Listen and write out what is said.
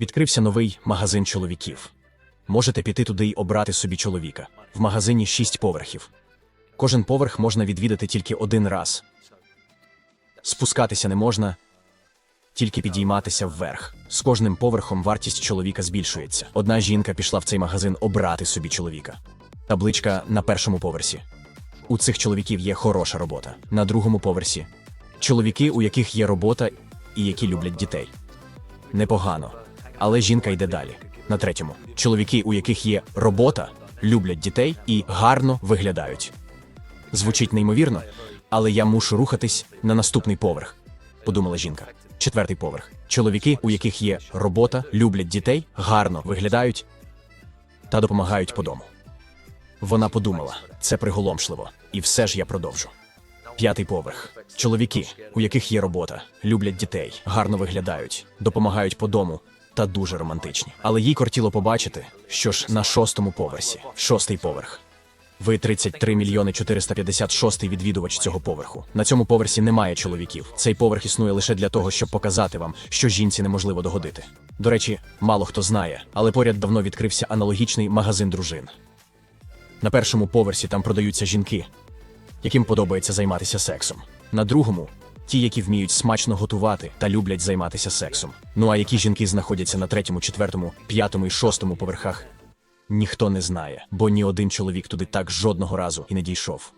Відкрився новий магазин чоловіків. Можете піти туди й обрати собі чоловіка. В магазині шість поверхів. Кожен поверх можна відвідати тільки один раз. Спускатися не можна, тільки підійматися вверх. З кожним поверхом вартість чоловіка збільшується. Одна жінка пішла в цей магазин обрати собі чоловіка. Табличка на першому поверсі. У цих чоловіків є хороша робота. На другому поверсі чоловіки, у яких є робота і які люблять дітей. Непогано. Але жінка йде далі. На третьому чоловіки, у яких є робота, люблять дітей і гарно виглядають. Звучить неймовірно, але я мушу рухатись на наступний поверх, подумала жінка. Четвертий поверх. Чоловіки, у яких є робота, люблять дітей, гарно виглядають та допомагають по дому. Вона подумала, це приголомшливо, і все ж я продовжу. П'ятий поверх. Чоловіки, у яких є робота, люблять дітей, гарно виглядають, допомагають по дому та дуже романтичні. Але їй кортіло побачити, що ж на шостому поверсі, шостий поверх. Ви 33 мільйони 456 відвідувач цього поверху. На цьому поверсі немає чоловіків. Цей поверх існує лише для того, щоб показати вам, що жінці неможливо догодити. До речі, мало хто знає, але поряд давно відкрився аналогічний магазин дружин. На першому поверсі там продаються жінки, яким подобається займатися сексом. На другому ті, які вміють смачно готувати та люблять займатися сексом. Ну а які жінки знаходяться на третьому, четвертому, п'ятому і шостому поверхах, ніхто не знає, бо ні один чоловік туди так жодного разу і не дійшов.